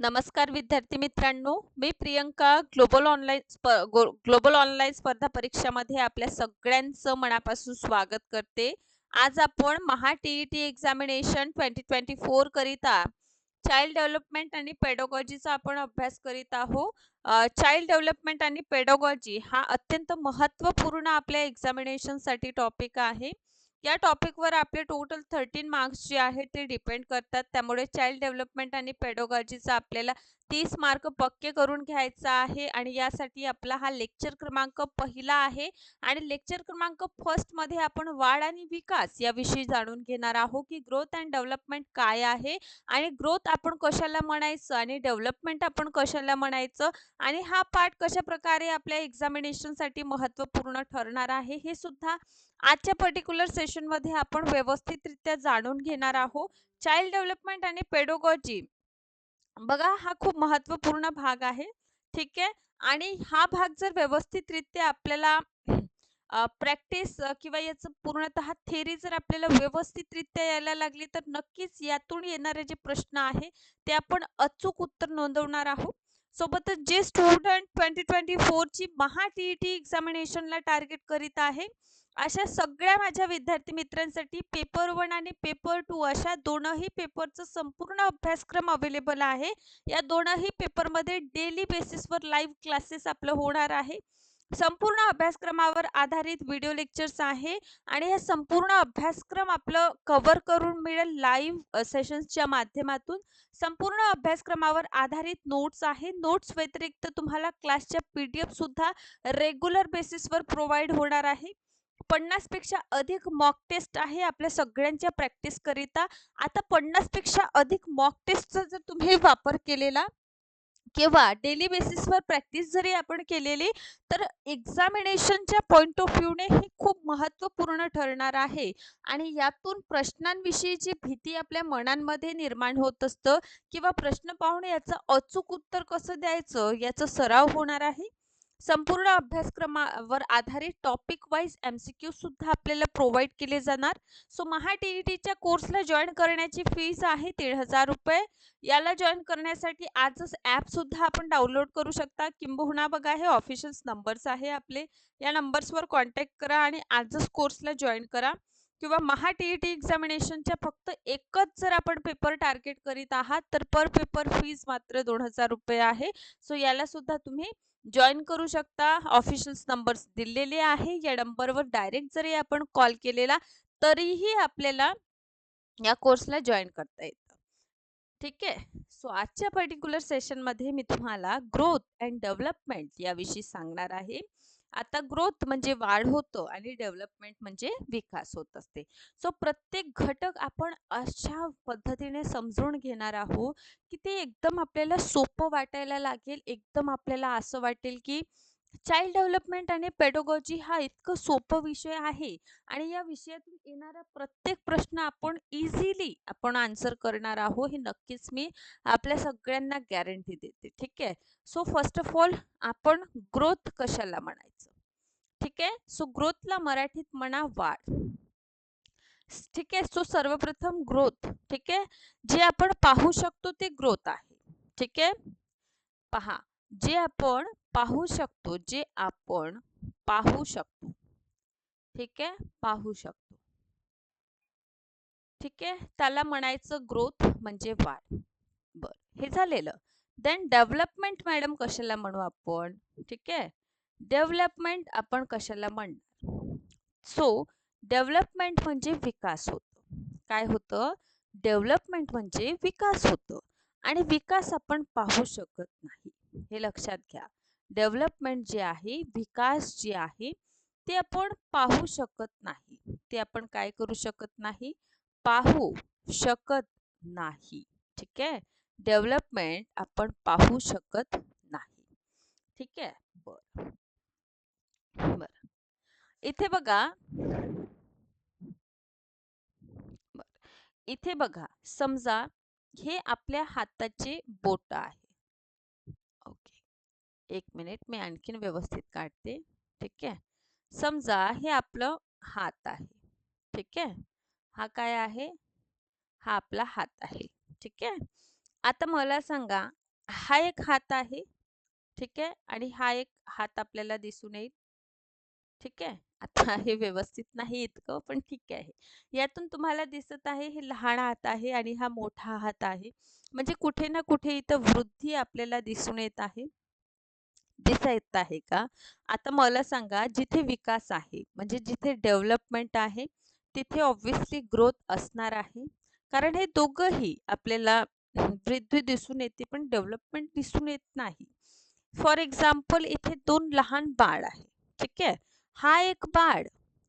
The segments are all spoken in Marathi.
नमस्कार विद्यार्थी मित्रांनो मी प्रियंका ग्लोबल ऑनलाईन स्प गो- ग्लोबल ऑनलाईन स्पर्धा परीक्षामध्ये आपल्या सगळ्यांचं मनापासून स्वागत करते. आज आपण Maha T E T examination twenty twenty four करिता चाइल्ड डेव्हलपमेंट आणि पेडोगॉजीचा आपण अभ्यास करीत आहोत चाइल्ड डेव्हलपमेंट आणि पेडोगॉजी हा अत्यंत महत्त्वपूर्ण आपल्या एक्झामिनेशनसाठी टॉपिक आहे. या टॉपिकवर आपले टोटल थर्टीन मार्क्स जे आहेत ते डिपेंड करतात. त्यामुळे चाइल्ड डेव्हलपमेंट आणि पेडोगॉजीचा आपल्याला तीस मार्क पक्के करून घ्यायचा आहे आणि यासाठी आपला हा लेक्चर क्रमांक पहिला आहे आणि लेक्चर क्रमांक फर्स्टमध्ये आपण वाढ आणि विकास याविषयी जाणून घेणार आहोत की ग्रोथ अँड डेव्हलपमेंट काय आहे आणि ग्रोथ आपण कशाला म्हणायचं आणि डेव्हलपमेंट आपण कशाला म्हणायचं आणि हा पाठ कशा प्रकारे आपल्या एक्झामिनेशनसाठी महत्त्वपूर्ण ठरणार आहे हे सुद्धा आजच्या पर्टिक्युलर सेशनमध्ये आपण व्यवस्थितरित्या जाणून घेणार आहोत. चाइल्ड डेव्हलपमेंट आणि पेडोगॉजी बघा हा खूप महत्त्वपूर्ण भाग आहे. ठीक आहे? आणि हा भाग जर व्यवस्थितरित्या आपल्याला प्रॅक्टिस किंवा याचं पूर्णतः थेरी जर आपल्याला व्यवस्थितरित्या यायला लागली तर नक्कीच यातून येणारे जे प्रश्न आहे ते आपण अचूक उत्तर नोंदवणार आहोत. सोबतच जे स्टुडंट ट्वेंटी ट्वेंटी फोरची महा टी ई टी एक्झामिनेशनला टार्गेट करीत आहे अशा सगळ्या माझ्या विद्यार्थी मित्रांसाठी पेपर वन आणि पेपर टू अशा दोनही पेपरचा संपूर्ण अभ्यासक्रम अवेलेबल आहे. या दोनही पेपरमध्ये डेली बेसिसवर लाईव्ह क्लासेस आपलं होणार आहे. संपूर्ण अभ्यासक्रमावर आधारित व्हिडिओ लेक्चर्स आहे आणि हे संपूर्ण अभ्यासक्रम आपलं कव्हर करून मिळेल लाईव्ह सेशन्सच्या माध्यमातून. संपूर्ण अभ्यासक्रमावर आधारित नोट्स आहे. नोट्स व्यतिरिक्त तुम्हाला क्लासच्या पी डी एफसुद्धा रेग्युलर बेसिसवर प्रोव्हाइड होणार आहे. पन्नासपेक्षा अधिक मॉक टेस्ट आहे आपल्या सगळ्यांच्या प्रॅक्टिस करिता. आता पन्नासपेक्षा अधिक मॉक टेस्टचा जर तुम्ही वापर केलेला किंवा डेली बेसिसवर प्रॅक्टिस जरी आपण केलेली तर एक्झामिनेशनच्या पॉईंट ऑफ व्ह्यूने हे खूप महत्त्वपूर्ण ठरणार आहे. आणि यातून प्रश्नांविषयीची भीती आपल्या मनांमध्ये निर्माण होत असतं किंवा प्रश्न पाहून याचं अचूक उत्तर कसं द्यायचं याचा सराव होणार आहे. संपूर्ण अभ्यासक्रमावर आधारित topic wise M C Q सुद्धा आपल्याला प्रोव्हाइड केले जाणार. सो महा टी ई टीच्या कोर्सला जॉईन करण्याची फीज आहे दीड हजार रुपये. याला जॉईन करण्यासाठी आजच ॲपसुद्धा आपण डाउनलोड करू शकता. किंबहुना बघा हे ऑफिशियल नंबर्स आहे आपले. या नंबर्सवर कॉन्टॅक्ट करा आणि आजच कोर्सला जॉईन करा. किंवा महा टी ई टी एक्झामिनेशनच्या फक्त एकच जर आपण पेपर टार्गेट करीत आहात तर पर पेपर फीज मात्र दोन हजार रुपये आहे. सो याला सुद्धा तुम्ही जॉईन करू शकता. ऑफिशियल्स नंबर्स दिलेले आहे. या नंबरवर डायरेक्ट जरी आपण कॉल केलेला तरीही आपल्याला या कोर्सला जॉईन करता येतं. ठीक आहे? सो आजच्या पर्टिक्युलर सेशनमध्ये मी तुम्हाला ग्रोथ अँड डेव्हलपमेंट याविषयी सांगणार आहे. आता ग्रोथ म्हणजे वाढ होतो आणि डेव्हलपमेंट म्हणजे विकास होत असते. सो प्रत्येक घटक आपण अशा पद्धतीने समजून घेणार आहोत की ते एकदम आपल्याला सोपं वाटायला लागेल एकदम आपल्याला असं वाटेल की चाइल्ड डेव्हलपमेंट आणि पेडोगॉजी हा इतकं सोपं विषय आहे आणि या विषयातून येणारा प्रत्येक प्रश्न आपण इझिली आपण आन्सर करणार आहोत हे नक्कीच मी आपल्या सगळ्यांना गॅरंटी देते. ठीक आहे? सो फर्स्ट ऑफ ऑल आपण ग्रोथ कशाला म्हणायचं? ठीक आहे? सो ग्रोथला मराठीत म्हणा वाढ. ठीक आहे? सो सर्वप्रथम ग्रोथ ठीक आहे? जे आपण पाहू शकतो ते ग्रोथ आहे. ठीक आहे? पहा. जे आपण पाहू शकतो जे आपण पाहू शकतो. ठीक आहे? पाहू शकतो. ठीक आहे? त्याला म्हणायचं ग्रोथ म्हणजे वाढ. बर. हे झालेलं. देन डेव्हलपमेंट मॅडम कशाला म्हणू आपण? ठीक आहे? डेव्हलपमेंट आपण कशाला म्हणणार? सो डेव्हलपमेंट म्हणजे विकास होतो. काय होतं? डेव्हलपमेंट म्हणजे विकास होतं. आणि विकास आपण पाहू शकत नाही. हे लक्षात घ्या. डेव्हलपमेंट जे आहे विकास जे आहे ते आपण पाहू शकत नाही. ते आपण काय करू शकत नाही? पाहू शकत नाही. ठीक आहे? डेव्हलपमेंट आपण पाहू शकत नाही. ठीक आहे? बर. बर. इथे बघा. इथे बघा. समजा हे आपल्या हाताचे बोट आहे. एक मिनिट मी आणखीन व्यवस्थित काढते. ठीक आहे? समजा हे आपलं हात आहे. ठीक आहे? हा काय आहे? हा आपला हात आहे. ठीक आहे? आता मला सांगा हा एक हात आहे. ठीक आहे? आणि हा एक हात आपल्याला दिसून येईल. ठीक आहे? आता हे व्यवस्थित नाही इतकं पण ठीक आहे. यातून तुम्हाला दिसत आहे हे लहान हात आहे आणि हा मोठा हात आहे. म्हणजे कुठे ना कुठे इथं वृद्धी आपल्याला दिसून येत आहे. दिसत आहे का? आता मला सांगा जिथे विकास आहे म्हणजे जिथे डेव्हलपमेंट आहे तिथे ऑब्व्हियसली ग्रोथ असणार आहे. कारण हे दोघंही आपल्याला वृद्धी दिसून येते पण डेव्हलपमेंट दिसून येत नाही. फॉर एक्झाम्पल इथे दोन लहान बाळ आहे ठीक आहे? हा एक बाळ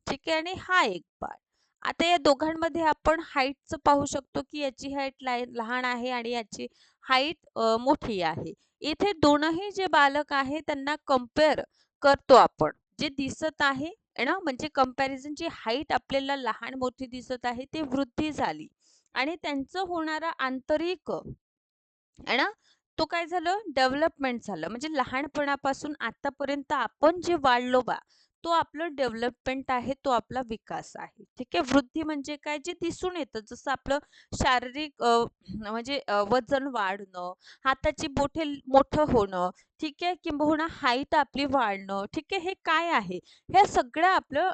ठीक आहे? आणि हा एक बाळ. आता या दोघांमध्ये आपण हाईटचं पाहू शकतो की याची हाईट लहान आहे आणि याची हाईट मोठी आहे. इथे दोनही जे बालक आहे त्यांना कंपेअर करतो आपण. जे दिसत आहे ना म्हणजे कंपॅरिझन जी हाईट आपल्याला लहान मोठी दिसत आहे ते वृद्धी झाली. आणि त्यांचं होणारा आंतरिक आहे ना तो काय झालं? डेव्हलपमेंट झालं. म्हणजे लहानपणापासून आतापर्यंत आपण जे वाढलो बा तो आपलं डेव्हलपमेंट आहे तो आपला विकास आहे. ठीक आहे? वृद्धी म्हणजे काय? जे दिसून येतं जसं आपलं शारीरिक म्हणजे वजन वाढणं हाताची बोठे मोठं होणं ठीक आहे? किंबहुना हाईट आपली वाढणं ठीक आहे? हे काय आहे? हे सगळं आपलं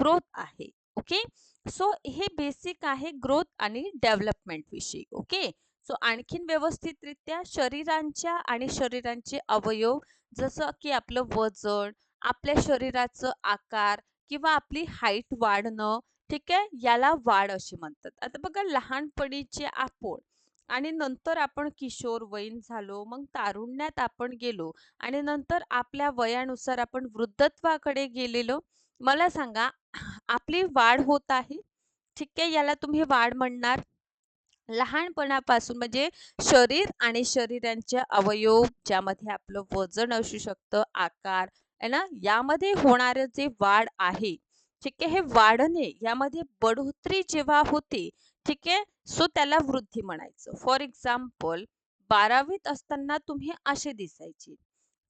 ग्रोथ आहे. ओके? सो हे बेसिक आहे ग्रोथ आणि डेव्हलपमेंट विषयी. ओके? सो आणखीन व्यवस्थितरित्या शरीरांच्या आणि शरीरांचे अवयव जसं की आपलं वजन आपल्या शरीराचं आकार किंवा आपली हाईट वाढणं ठीक आहे? याला वाढ अशी म्हणतात. आता बघा लहानपणीचे आपण आणि नंतर आपण किशोर वयीन झालो मग तारुण्यात आपण गेलो आणि नंतर आपल्या वयानुसार आपण वृद्धत्वाकडे गेलेलो. मला सांगा आपली वाढ होत आहे? ठीक आहे याला तुम्ही वाढ म्हणणार. लहानपणापासून म्हणजे शरीर आणि शरीरांचे अवयव ज्यामध्ये आपलं वजन असू शकतं आकार आहे ना? यामध्ये होणारं जे वाढ आहे ठीक? आहे हे वाढणे यामध्ये बढोतरी जेव्हा होते ठीक? आहे सो त्याला वृद्धी म्हणायचं. फॉर एक्झाम्पल बारावीत असताना तुम्ही असे दिसायचे.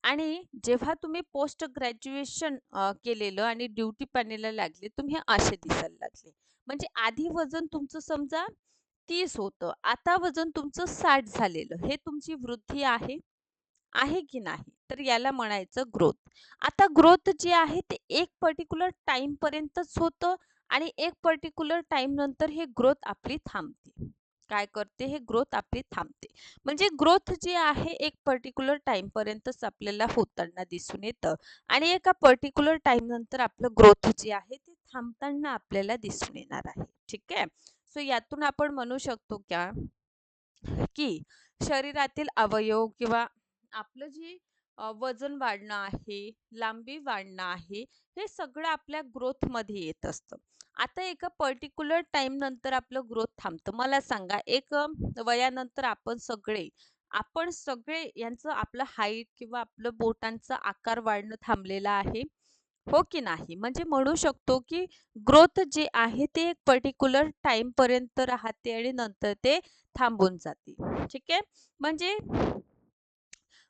आणि जेव्हा तुम्ही पोस्ट ग्रॅज्युएशन केलेलं आणि ड्युटी पाण्याला लागले तुम्ही असे दिसायला लागले. म्हणजे आधी वजन तुमचं समजा तीस होतं आता वजन तुमचं साठ झालेलं. हे तुमची वृद्धी आहे. आहे की नाही? तर याला म्हणायचं ग्रोथ. आता ग्रोथ जे आहे ते एक पर्टिक्युलर टाइम पर्यंतच होतं आणि एक पर्टिक्युलर टाइम नंतर हे ग्रोथ आपली थांबते. काय करते? हे ग्रोथ आपली थांबते. म्हणजे ग्रोथ जे आहे एक पर्टिक्युलर टाइम पर्यंतच आपल्याला होताना दिसून येतं आणि एका पर्टिक्युलर टाइम नंतर आपलं ग्रोथ जे आहे ते थांबताना आपल्याला दिसून येणार आहे. ठीक आहे? सो यातून आपण म्हणू शकतो क्या की शरीरातील अवयव किंवा आपलं जे वजन वाढणं आहे लांबी वाढणं आहे हे सगळं आपल्या ग्रोथमध्ये येत असतं. आता एका पर्टिक्युलर टाइम नंतर आपलं ग्रोथ थांबतं. मला सांगा एक वयानंतर आपण सगळे आपण सगळे यांचं आपलं हाईट किंवा आपलं बोटांचा आकार वाढणं थांबलेलं आहे? हो की नाही? म्हणजे म्हणू शकतो की ग्रोथ जे आहे ते एक पर्टिक्युलर टाइम पर्यंत राहते आणि नंतर ते थांबून जाते. ठीक आहे? म्हणजे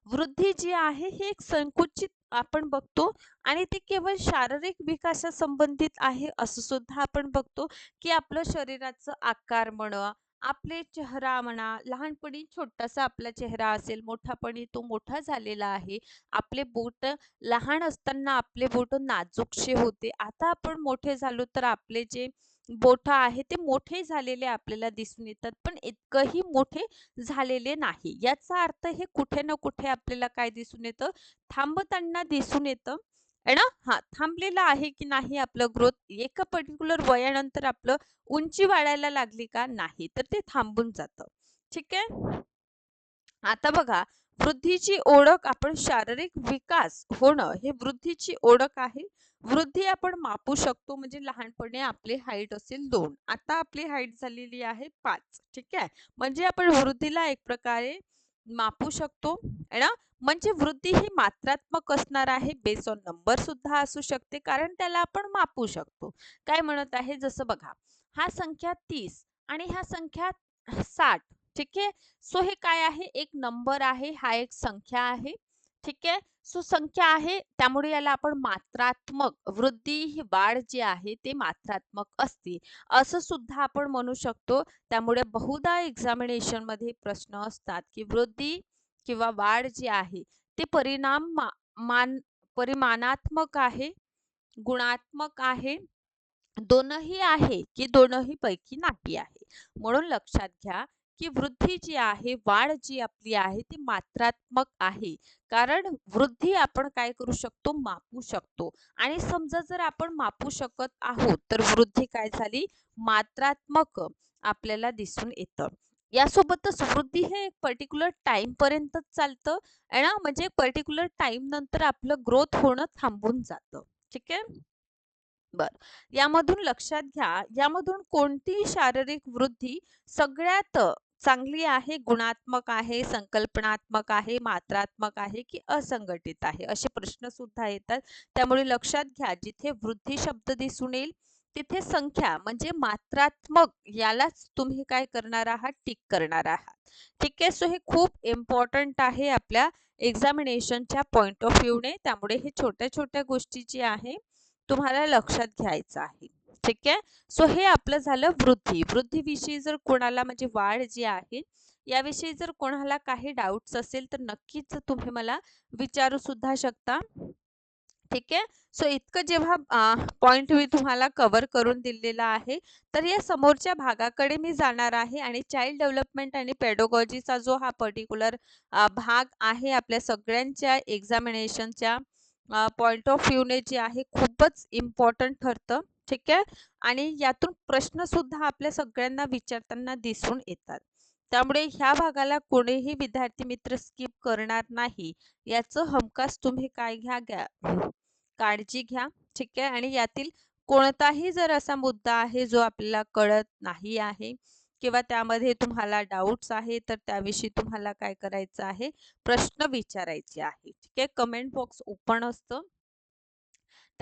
वृद्धी जी आहे ही एक संकुचित आपण बघतो आणि ते केवळ शारीरिक विकासा संबंधित आहे असं सुद्धा आपण बघतो की आपलं शरीराचं आकार म्हणा आपले चेहरा म्हणा लहानपणी छोटासा आपला चेहरा असेल मोठापणी तो मोठा झालेला आहे आपले बोट लहान असताना आपले बोट नाजूकशे होते. आता आपण मोठे झालो तर आपले जे बोट आहे ते मोठे झालेले आपल्याला दिसून येतात पण इतकंही मोठे झालेले नाही. याचा अर्थ हे कुठे ना कुठे आपल्याला काय दिसून येतं? थांबताना दिसून येतं. आहे ना? हा थांबलेलं आहे की नाही आपलं ग्रोथ? एका पर्टिक्युलर वयानंतर आपलं उंची वाढायला लागली का? नाही. तर ते थांबून जातं. ठीक आहे? आता बघा वृद्धीची ओळख आपण शारीरिक विकास होणं हे वृद्धीची ओळख आहे. वृद्धी आपण मापू शकतो म्हणजे लहानपणी आपली हाईट असेल दोन. आता आपली हाईट झालेली आहे पाच. ठीक आहे? म्हणजे आपण वृद्धीला एक प्रकारे मापू शकतो. है ना म्हणजे वृद्धी ही मात्रात्मक असणार आहे बेस ऑन नंबर सुद्धा असू शकते कारण त्याला आपण मापू शकतो. काय म्हणत आहे? जसं बघा हा संख्या तीस आणि ह्या संख्या साठ ठीक आहे? सो हे काय आहे? एक नंबर आहे हा एक संख्या आहे. ठीक आहे? सो संख्या आहे त्यामुळे याला आपण मात्रात्मक वृद्धी ही वाढ जी आहे ते मात्रात्मक असते. असं सुद्धा आपण म्हणू शकतो त्यामुळे बहुधा एक्झामिनेशनमध्ये प्रश्न असतात की वृद्धी किंवा वाढ जी आहे ते परिणाम मा मान परिमाणात्मक आहे, गुणात्मक आहे, दोनही आहे की दोनही पैकी नाही आहे. म्हणून लक्षात घ्या की वृद्धी जी आहे, वाढ जी आपली आहे ती मात्रात्मक आहे. कारण वृद्धी आपण काय करू शकतो? मापू शकतो आणि समजा जर आपण मापू शकत आहोत तर वृद्धी काय झाली? मात्रात्मक आपल्याला दिसून येतं. यासोबतच वृद्धी हे एक पर्टिक्युलर टाइम पर्यंतच चालतं ना म्हणजे पर्टिक्युलर टाइम नंतर आपलं ग्रोथ होणं थांबून जातं. ठीक आहे? बर यामधून लक्षात घ्या, यामधून कोणती शारीरिक वृद्धी सगळ्यात चांगली आहे, गुणात्मक आहे, संकल्पनात्मक आहे, मात्रात्मक आहे की असंघटित आहे? असे प्रश्न सुद्धा येतात. त्यामुळे लक्षात घ्या, जिथे वृद्धी शब्द दिसून येईल तिथे संख्या म्हणजे मात्रात्मक यालाच तुम्ही काय करणार आहात? टिक करणार आहात. ठीक आहे? सो हे खूप इम्पॉर्टंट आहे आपल्या एक्झामिनेशनच्या पॉइंट ऑफ व्ह्यूने. त्यामुळे हे छोट्या-छोट्या गोष्टी जी आहे तुम्हाला लक्षात घ्यायचं आहे. ठीक आहे? सो हे आपलं झालं वृद्धी. वृद्धीविषयी जर कोणाला म्हणजे वाढ जी आहे याविषयी जर कोणाला काही डाउट्स असेल तर नक्कीच तुम्ही मला विचारू सुद्धा शकता. ठीक आहे? सो इतकं जेव्हा पॉइंट मी तुम्हाला कव्हर करून दिलेला आहे, तर या समोरच्या भागाकडे मी जाणार आहे आणि चाइल्ड डेव्हलपमेंट आणि पेडोगॉजीचा जो हा पर्टिक्युलर भाग आहे आपल्या सगळ्यांच्या एक्झामिनेशनच्या पॉइंट ऑफ व्ह्यूने जे आहे खूपच इम्पॉर्टंट ठरतं. ठीक आहे? आणि यातून प्रश्न सुद्धा आपल्या सगळ्यांना विचारताना दिसून येतात. त्यामुळे ह्या भागाला कोणीही विद्यार्थी मित्र स्किप करणार नाही याचं हमखास तुम्ही काय घ्या घ्या काळजी घ्या. ठीक आहे? आणि यातील कोणताही जर असा मुद्दा आहे जो आपल्याला कळत नाही आहे किंवा त्यामध्ये तुम्हाला डाउट्स आहे तर त्याविषयी तुम्हाला काय करायचं आहे? प्रश्न विचारायचे आहे. ठीक आहे? कमेंट बॉक्स ओपन असतं.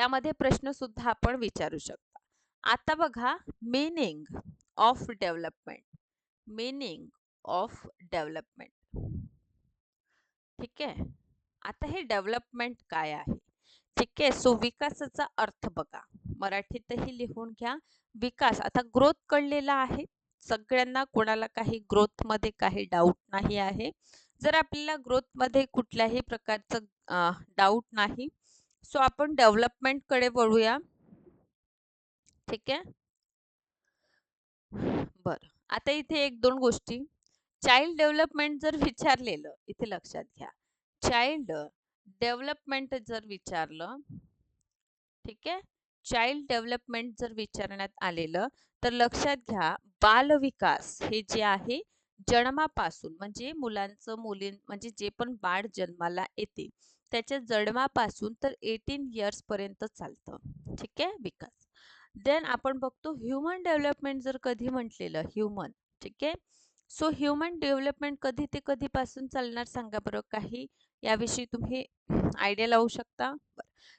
त्यामध्ये प्रश्नसुद्धा आपण विचारू शकता. आता बघा meaning of development. Meaning of development. ठीक आहे? आता हे डेव्हलपमेंट काय आहे? ठीक आहे? सो विकासाचा अर्थ बघा. मराठीतही लिहून घ्या. विकास आता ग्रोथ कळलेला आहे. सगळ्यांना कोणाला काही ग्रोथमध्ये काही डाऊट नाही आहे. जर आपल्याला ग्रोथमध्ये कुठल्याही प्रकारचं डाऊट नाही, सो आपण डेव्हलपमेंटकडे वळूया. ठीक आहे? बरं. आता इथे एक दोन गोष्टी चाइल्ड डेव्हलपमेंट जर विचारलेलं इथे लक्षात घ्या. चाइल्ड डेव्हलपमेंट जर विचारलं ठीक आहे? चाइल्ड डेव्हलपमेंट जर विचारण्यात आलेलं तर लक्षात घ्या बालविकास हे जे आहे जन्मापासून म्हणजे मुलांचं मुलीं म्हणजे जे पण बाळ जन्माला येते त्याच्या जन्मापासून तर एटीन इयर्सपर्यंत चालतं. ठीक आहे? विकास. देन आपण बघतो ह्युमन डेव्हलपमेंट जर कधी म्हटलेलं ह्युमन ठीक आहे? सो ह्युमन डेव्हलपमेंट कधी ते कधीपासून चालणार सांगा बरं काही याविषयी तुम्ही आयडिया लावू शकता.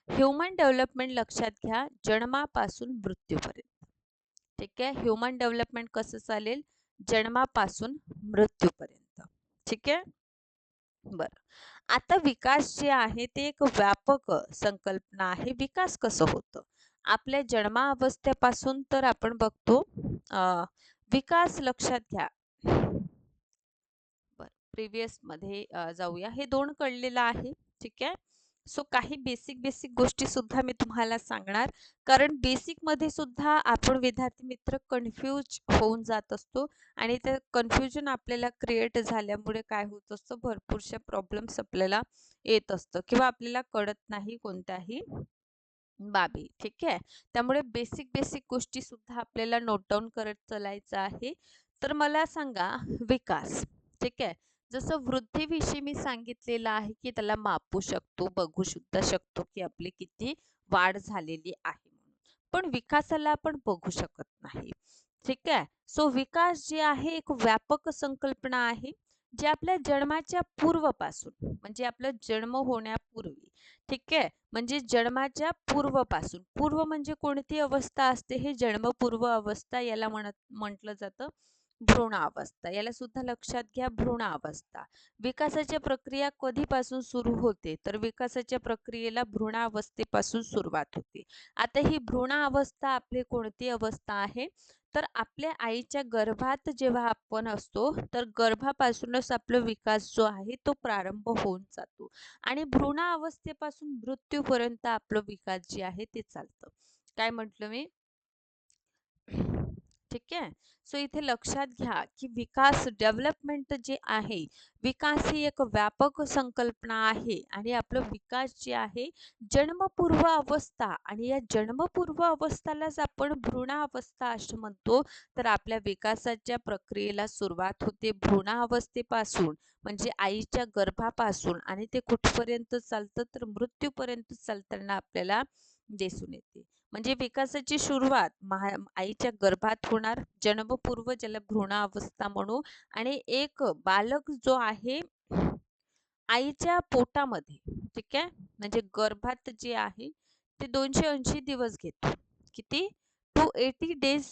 ह्युमन डेव्हलपमेंट लक्षात घ्या जन्मापासून मृत्यूपर्यंत. ठीक आहे? ह्युमन डेव्हलपमेंट कसं चालेल? जन्मापासून मृत्यूपर्यंत. ठीक आहे? बरं. आता विकास जे आहे ते एक व्यापक संकल्पना आहे. विकास कसं होतं? आपल्या जन्मा अवस्थेपासून तर आपण बघतो विकास लक्षात घ्या. प्रिव्हियसमध्ये जाऊया. हे दोन कळलेलं आहे. ठीक आहे? सो काही बेसिक बेसिक गोष्टी सुद्धा मी तुम्हाला सांगणार. कारण बेसिकमध्ये सुद्धा आपण विद्यार्थी मित्र कन्फ्यूज होऊन जात असतो आणि ते कन्फ्युजन आपल्याला क्रिएट झाल्यामुळे काय होत असतं भरपूरशा प्रॉब्लेम्स आपल्याला येत असतं किंवा आपल्याला कळत नाही कोणत्याही बाबी. ठीक आहे? त्यामुळे बेसिक बेसिक गोष्टी सुद्धा आपल्याला नोट डाऊन करत चालायचं आहे. तर मला सांगा विकास. ठीक आहे? जसं वृद्धीविषयी मी सांगितलेलं आहे की त्याला मापू शकतो, बघू सुद्धा शकतो की आपली किती वाढ झालेली आहे पण विकासाला आपण बघू शकत नाही. ठीक आहे? सो विकास जे आहे एक व्यापक संकल्पना आहे. जे आपल्या जन्माच्या पूर्वपासून म्हणजे आपला जन्म होण्यापूर्वी ठीक आहे? म्हणजे जन्माच्या पूर्वपासून पूर्व म्हणजे कोणती अवस्था असते? हे जन्मपूर्व अवस्था याला म्हणत म्हटलं जातं. भ्रूणावस्था याला सुद्धा लक्षात घ्या भ्रूणावस्था विकासाच्या विकासाची प्रक्रिया कधीपासून सुरू होते? तर विकासाच्या प्रक्रियेला भ्रूणावस्थेपासून सुरुवात होते. आता ही भ्रूणावस्था आपली कोणती अवस्था आहे? तर आपल्या आईच्या गर्भात जेव्हा आपण असतो तर गर्भापासूनच आपला विकास जो आहे तो प्रारंभ होऊन जातो. आणि भ्रूणावस्थेपासून मृत्यूपर्यंत आपला विकास जे आहे ते चालतं. काय म्हटलं मी? ठीक आहे? सो इथे लक्षात घ्या की विकास डेव्हलपमेंट जे आहे विकास ही एक व्यापक संकल्पना आहे आणि आपलं विकास जे आहे जन्मपूर्व अवस्था आणि या जन्मपूर्व अवस्थालाच आपण भ्रूणावस्था असं म्हणतो. तर आपल्या विकासाच्या प्रक्रियेला सुरुवात होते भ्रूणावस्थेपासून म्हणजे आईच्या गर्भापासून आणि ते कुठपर्यंत चालतं तर मृत्यूपर्यंत चालताना आपल्याला दिसून येते. म्हणजे विकासाची सुरुवात महा आईच्या गर्भात होणार जन्मपूर्व ज्याला अवस्था म्हणू आणि एक बालक जो आहे आईच्या पोटामध्ये ठीक आहे? म्हणजे गर्भात जे आहे ते दोनशे ऐंशी दिवस घेतो. किती? टू एटी डेज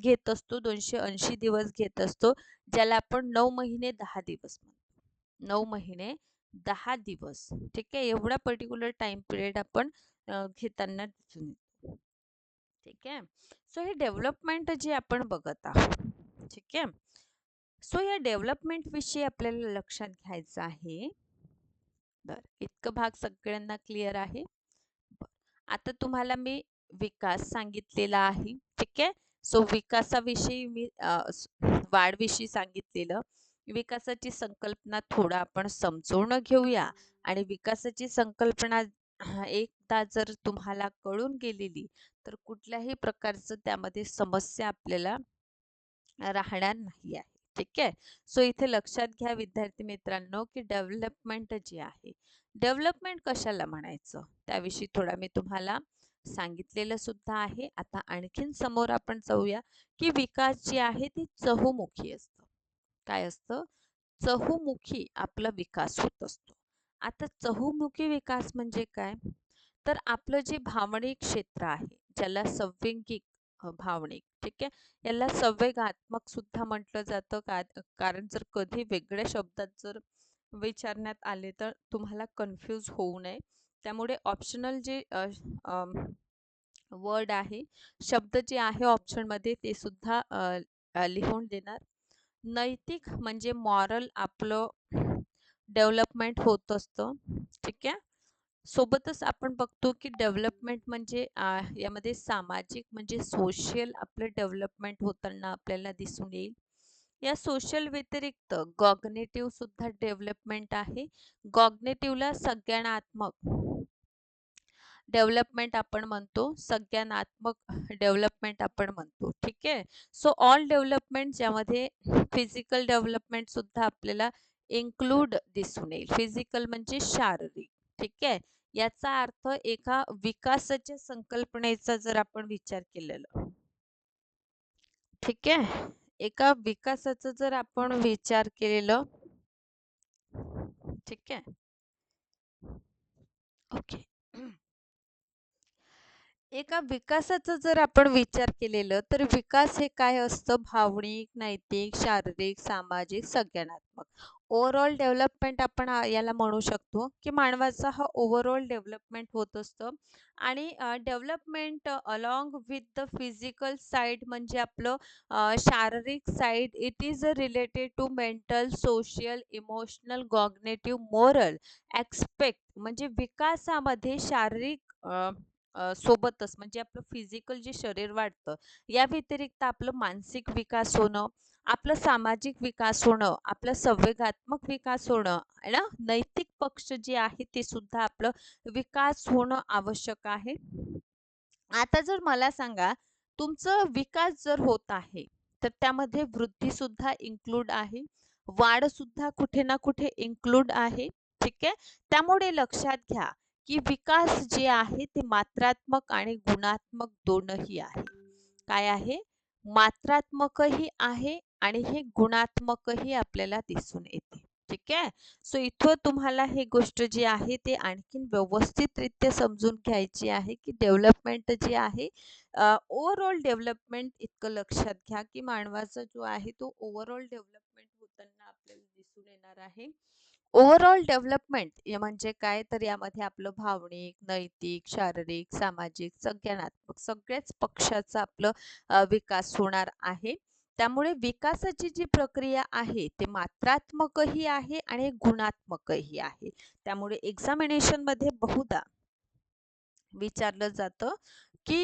घेत असतो दोनशे ऐंशी दिवस घेत असतो ज्याला आपण नऊ महिने दहा दिवस म्हणतो. नऊ महिने दहा दिवस ठीक आहे? एवढा पर्टिक्युलर टाइम पिरियड आपण घेताना दिसून येतो. ठीक आहे? सो हे डेव्हलपमेंट जे आपण बघत आहोत ठीक आहे? सो या डेव्हलपमेंट विषयी आपल्याला लक्षात घ्यायचं आहे. बर इतकं भाग सगळ्यांना क्लिअर आहे? आता तुम्हाला मी विकास सांगितलेला आहे ठीक आहे? सो विकासाविषयी मी वाढविषयी सांगितलेलं. विकासाची संकल्पना थोडा आपण समजून घेऊया आणि विकासाची संकल्पना एकदा जर तुम्हाला कळून गेलेली तर कुठल्याही प्रकारचं त्यामध्ये समस्या आपल्याला राहणार नाही आहे. ठीक आहे? सो इथे लक्षात घ्या विद्यार्थी मित्रांनो की डेव्हलपमेंट जे आहे डेव्हलपमेंट कशाला म्हणायचं? त्याविषयी थोडा मी तुम्हाला सांगितलेलं सुद्धा आहे. आता आणखीन समोर आपण जाऊया की विकास जे आहे ती चहुमुखी असतं. काय असतं? चहुमुखी आपला विकास होत असतो. आता चहुमुखी विकास म्हणजे काय? तर आपलं जे भावनिक क्षेत्र आहे ज्याला संवेगिक भावनिक ठीक आहे? याला संवेगात्मक सुद्धा म्हटलं जातं का? कारण जर कधी वेगळ्या शब्दात जर विचारण्यात आले तर तुम्हाला कन्फ्यूज होऊ नये. त्यामुळे ऑप्शनल जे वर्ड आहे शब्द जे आहे ऑप्शनमध्ये ते सुद्धा लिहून देणार. नैतिक म्हणजे मॉरल आपलं डेव्हलपमेंट होत असतं. ठीक आहे? सोबतच आपण बघतो की डेव्हलपमेंट म्हणजे यामध्ये सामाजिक म्हणजे सोशल आपलं डेव्हलपमेंट होताना आपल्याला दिसून येईल. या सोशल व्यतिरिक्त गॉग्नेटिव्ह सुद्धा डेव्हलपमेंट आहे. गॉग्नेटिव्हला सज्ञानात्मक डेव्हलपमेंट आपण म्हणतो सज्ञानात्मक डेव्हलपमेंट आपण म्हणतो. ठीक आहे? सो ऑल डेव्हलपमेंट ज्यामध्ये फिजिकल डेव्हलपमेंट सुद्धा आपल्याला इन्क्लूड दिसून येईल. फिजिकल म्हणजे शारीरिक ठीक आहे? याचा अर्थ एका विकासाच्या संकल्पनेचा जर आपण विचार केलेला ठीक आहे? एका विकासाचा जर आपण विचार केलेलं ठीक आहे? ओके. एका विकासाचा जर आपण विचार केलेलं तर विकास हे काय असतं? भावनिक नैतिक शारीरिक सामाजिक संज्ञानात्मक ओव्हरऑल डेव्हलपमेंट आपण याला म्हणू शकतो की मानवाचा हा ओव्हरऑल डेव्हलपमेंट होत असतं. आणि development along with the physical side म्हणजे आपलं शारीरिक side it is related to mental social emotional cognitive moral aspect म्हणजे विकासामध्ये शारीरिक सोबतच म्हणजे आपलं फिजिकल जे शरीर वाढतं या व्यतिरिक्त आपलं मानसिक विकास होणं आपलं सामाजिक विकास होणं आपलं संवेगात्मक विकास होणं ना? नैतिक पक्ष जे आहे ते सुद्धा आपलं विकास होणं आवश्यक आहे. आता जर मला सांगा तुमचं विकास जर होत आहे तर त्यामध्ये वृद्धी सुद्धा इन्क्लूड आहे वाढ सुद्धा कुठे ना कुठे इन्क्लूड आहे ठीक आहे? त्यामुळे लक्षात घ्या की विकास जे आहे ते मात्रात्मक आणि गुणात्मक दोनही आहे. काय आहे? मात्रात्मकही आहे आणि हे गुणात्मकही आपल्याला दिसून येते. ठीक आहे? सो इथं तुम्हाला हे गोष्ट जी आहे ते आणखीन व्यवस्थितरित्या समजून घ्यायची आहे की डेव्हलपमेंट जे आहे ओव्हरऑल डेव्हलपमेंट इतकं लक्षात घ्या की मानवाचा जो आहे तो ओव्हरऑल डेव्हलपमेंट होताना आपल्याला दिसून येणार आहे. ओव्हरऑल डेव्हलपमेंट म्हणजे काय तर यामध्ये आपलं भावनिक नैतिक शारीरिक सामाजिक संज्ञानात्मक सगळ्याच पक्षाचा आपलं विकास होणार आहे. त्यामुळे विकासाची जी प्रक्रिया आहे ते मात्रात्मकही आहे आणि गुणात्मकही आहे. त्यामुळे एक्झामिनेशनमध्ये बहुधा विचारलं जातं की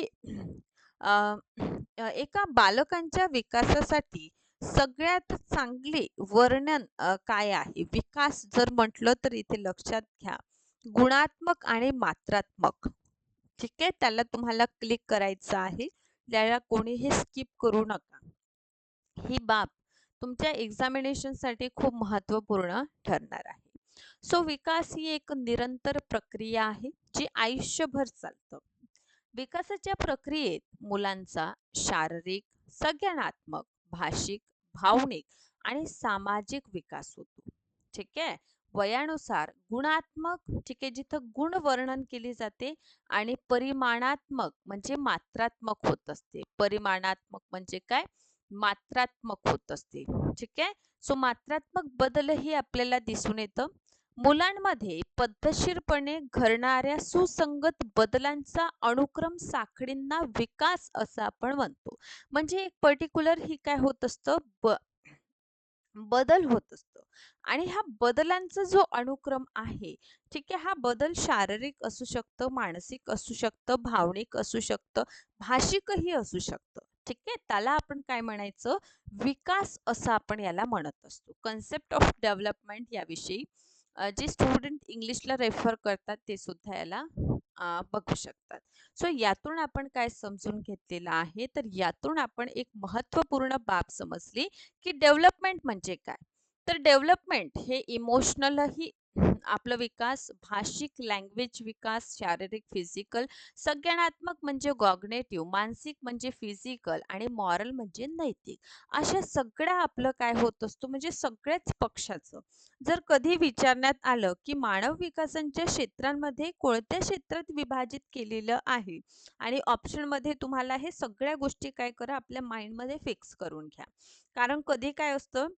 एका बालकांच्या विकासासाठी सगळ्यात चांगले वर्णन काय आहे? विकास जर म्हटलं तर इथे लक्षात घ्या. गुणात्मक आणि मात्रात्मक. ठीक आहे? त्याला तुम्हाला क्लिक करायचं आहे. त्याला कोणीही स्किप करू नका. ही बाब तुमच्या एक्झामिनेशनसाठी खूप महत्त्वपूर्ण ठरणार आहे. सो विकास ही एक निरंतर प्रक्रिया आहे जी आयुष्यभर चालतं. विकासाच्या प्रक्रियेत मुलांचा शारीरिक संज्ञानात्मक भाषिक भावनिक आणि सामाजिक विकास होतो. ठीक आहे? वयानुसार गुणात्मक ठीक आहे जिथं गुण वर्णन केली जाते आणि परिमाणात्मक म्हणजे मात्रात्मक होत असते. परिमाणात्मक म्हणजे काय? मात्रात्मक होत असते. ठीक आहे? सो मात्रात्मक बदलही आपल्याला दिसून येतं. मुलांमध्ये पद्धतशीरपणे घडणाऱ्या सुसंगत बदलांचा अनुक्रम साखळींना विकास असं आपण म्हणतो. म्हणजे एक पर्टिक्युलर ही काय होत असतं? ब बदल होत असतो. आणि ह्या बदलांचा जो अनुक्रम आहे ठीक आहे हा बदल शारीरिक असू शकतं मानसिक असू शकतं भावनिक असू शकतं भाषिकही असू शकतं. ठीक आहे त्याला आपण काय म्हणायचं? विकास असं आपण याला म्हणत असतो. कन्सेप्ट ऑफ डेव्हलपमेंट याविषयी जे स्टुडंट इंग्लिशला रेफर करतात ते सुद्धा याला बघू शकतात. सो यातून आपण काय समजून घेतलेलं आहे? तर यातून आपण एक महत्त्वपूर्ण बाब समजली की डेव्हलपमेंट म्हणजे काय? तर डेव्हलपमेंट हे इमोशनलही आपला विकास भाषिक लँग्वेज विकास शारीरिक फिजिकल संज्ञानात्मक म्हणजे गॉग्नेटिव्ह मानसिक म्हणजे फिजिकल आणि मॉरल म्हणजे नैतिक. अशा सगळ्या आपलं काय होत असतो म्हणजे सगळ्याच पक्षाचं. जर कधी विचारण्यात आलं की मानव विकासांच्या क्षेत्रांमध्ये कोणत्या क्षेत्रात विभाजित केलेलं आहे? आणि ऑप्शनमध्ये तुम्हाला हे सगळ्या गोष्टी काय करा आपल्या माइंडमध्ये फिक्स करून घ्या. कारण कधी काय असतं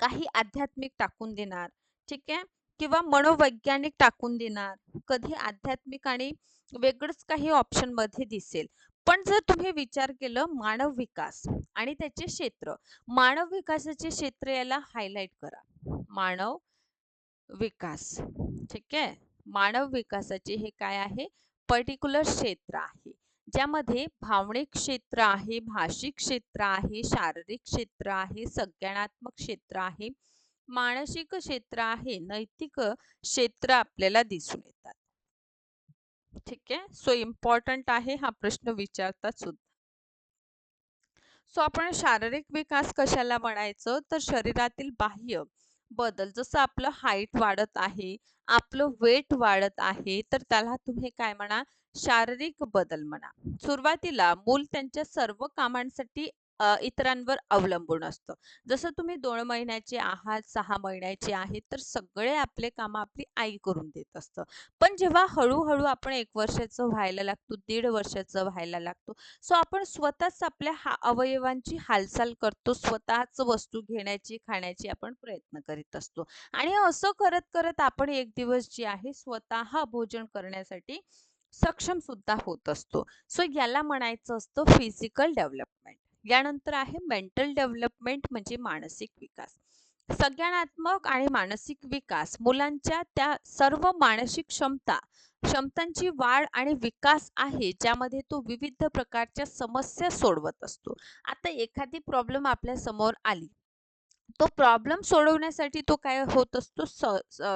काही आध्यात्मिक टाकून देणार ठीक आहे? किंवा मनोवैज्ञानिक टाकून देणार. कधी आध्यात्मिक आणि वेगळंच काही ऑप्शनमध्ये दिसेल. पण जर तुम्ही विचार केलं मानव विकास आणि त्याचे क्षेत्र मानव विकासाचे क्षेत्र याला हायलाइट करा. मानव विकास. ठीक आहे? मानव विकासाचे हे काय आहे? पर्टिक्युलर क्षेत्र आहे. ज्यामध्ये भावनिक क्षेत्र आहे भाषिक क्षेत्र आहे शारीरिक क्षेत्र आहे संज्ञानात्मक क्षेत्र आहे. मानसिक क्षेत्र आहे नैतिक क्षेत्र आपल्याला दिसून येतात. ठीक आहे? सो इम्पॉर्टंट आहे हा प्रश्न विचारतात सुद्धा. सो आपण शारीरिक विकास कशाला म्हणायचं? तर शरीरातील बाह्य बदल जसं आपलं हाईट वाढत आहे आपलं वेट वाढत आहे तर त्याला तुम्ही काय म्हणा? शारीरिक बदल म्हणा. सुरुवातीला मूल त्यांच्या सर्व कामांसाठी इतरांवर अवलंबून असतं. जसं तुम्ही दोन महिन्याचे आहात सहा महिन्याचे आहेत तर सगळे आपले काम आपली आई करून देत असतं. पण जेव्हा हळूहळू आपण एक वर्षाचं व्हायला लागतो दीड वर्षाचं व्हायला लागतो सो आपण स्वतःच आपल्या हा अवयवांची हालचाल करतो स्वतःच वस्तू घेण्याची खाण्याची आपण प्रयत्न करीत असतो. आणि असं करत करत आपण एक दिवस जे आहे स्वतः भोजन करण्यासाठी सक्षम सुद्धा होत असतो. सो याला म्हणायचं असतं फिजिकल डेव्हलपमेंट. यानंतर आहे मेंटल डेव्हलपमेंट म्हणजे मानसिक विकास. संज्ञानात्मक आणि मानसिक विकास मुलांच्या त्या सर्व मानसिक क्षमता क्षमतांची वाढ आणि विकास आहे ज्यामध्ये तो विविध प्रकारच्या समस्या सोडवत असतो. आता एखादी प्रॉब्लेम आपल्यासमोर आली तो प्रॉब्लेम सोडवण्यासाठी तो काय होत असतो?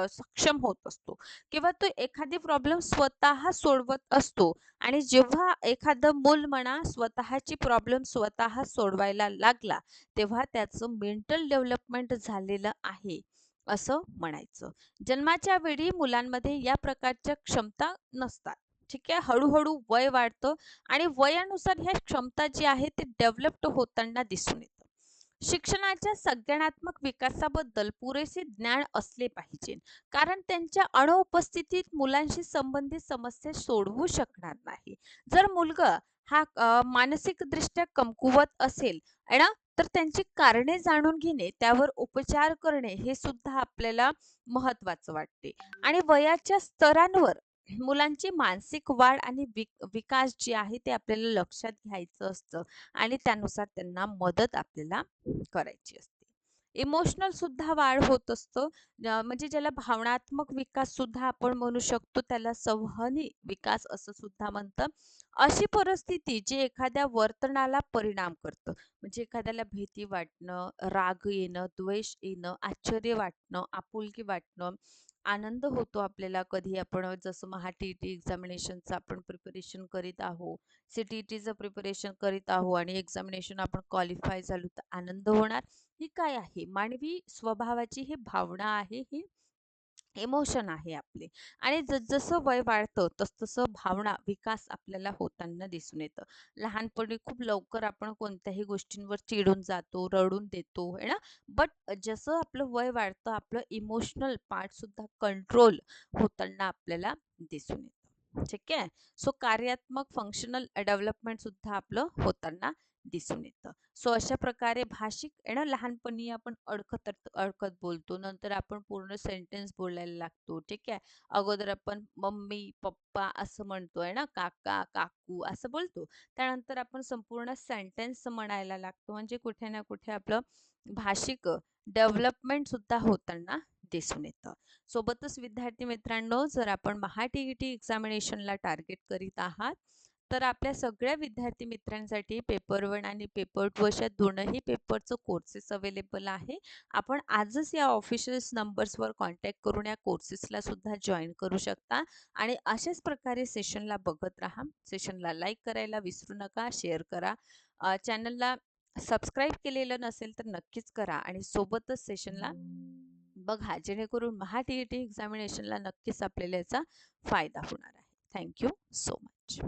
सक्षम होत असतो. किंवा तो एखादी प्रॉब्लेम स्वतः सोडवत असतो. आणि जेव्हा एखादं मूल म्हणा स्वतःची प्रॉब्लेम स्वतः सोडवायला लागला तेव्हा त्याचं मेंटल डेव्हलपमेंट झालेलं आहे असं म्हणायचं. जन्माच्या वेळी मुलांमध्ये या प्रकारच्या क्षमता नसतात. ठीक आहे? हळूहळू वय वाढतं आणि वयानुसार ह्या क्षमता जी आहे ते डेव्हलप्ड होताना दिसून येते. शिक्षणाच्या संज्ञानात्मक विकासाबद्दल पुरेसे ज्ञान असले पाहिजे. कारण त्यांच्या अनुपस्थितीत मुलांशी संबंधित समस्या सोडवू शकणार नाही. जर मुलगा हा मानसिकदृष्ट्या कमकुवत असेल ना तर त्यांची कारणे जाणून घेणे त्यावर उपचार करणे हे सुद्धा आपल्याला महत्वाचं वाटते. आणि वयाच्या स्तरांवर मुलांची मानसिक वाढ आणि विकास जे आहे ते आपल्याला लक्षात घ्यायचं असतं आणि त्यानुसार त्यांना मदत आपल्याला करायची असते. इमोशनल सुद्धा वाढ होत असतो. म्हणजे ज्याला भावनात्मक विकास सुद्धा आपण म्हणू शकतो त्याला संवहनी विकास असं सुद्धा म्हणतं. अशी परिस्थिती जी एखाद्या वर्तनाला परिणाम करतं. म्हणजे एखाद्याला भीती वाटणं राग येणं द्वेष येणं आश्चर्य वाटणं आपुलकी वाटणं आनंद होतो आपल्याला कधी आपण जसं महा टी टी एक्झामिनेशनचं आपण प्रिपरेशन करीत आहोत सी टी टीचं प्रिपरेशन करीत आहोत आणि एक्झामिनेशन आपण क्वालिफाय झालो तर आनंद होणार. ही काय आहे? मानवी स्वभावाची ही भावना आहे ही. इमोशन आहे आपले. आणि जसजसं वय वाढतं तसतसं भावना विकास आपल्याला होताना दिसून येतं. लहानपणी खूप लवकर आपण कोणत्याही गोष्टींवर चिडून जातो रडून देतो है ना? बट जसं आपलं वय वाढतं आपलं इमोशनल पार्ट सुद्धा कंट्रोल होताना आपल्याला दिसून येतं. ठीक आहे? सो कार्यात्मक फंक्शनल डेव्हलपमेंट सुद्धा आपलं होताना दिसून येतं. सो अशा प्रकारे भाषिक आहे ना लहानपणी आपण अडकत अडखत अडकत बोलतो. नंतर आपण पूर्ण सेंटेन्स बोलायला लागतो. ठीक आहे? अगोदर आपण मम्मी पप्पा असं म्हणतोय ना काका काकू असं बोलतो. त्यानंतर आपण संपूर्ण सेंटेन्स म्हणायला लागतो. म्हणजे कुठे ना कुठे आपलं भाषिक डेव्हलपमेंट सुद्धा होताना दिसून येतं. सोबतच विद्यार्थी मित्रांनो जर आपण महा टी एक्झामिनेशनला टार्गेट करीत आहात तर आपल्या सगळ्या विद्यार्थी मित्रांसाठी पेपर वन आणि पेपर टू अशा दोनही पेपरचं कोर्सेस अवेलेबल आहे. आपण आजच या ऑफिशियल नंबर्सवर कॉन्टॅक्ट करून या कोर्सेसला सुद्धा जॉईन करू शकता. आणि अशाच प्रकारे सेशनला बघत राहा. सेशनला लाईक करायला विसरू नका शेअर करा. चॅनलला सबस्क्राईब केलेलं नसेल तर नक्कीच करा आणि सोबतच सेशनला बघा जेणेकरून महा टी ई टी एक्झामिनेशनला नक्कीच आपल्याला याचा फायदा होणार आहे. Thank you so much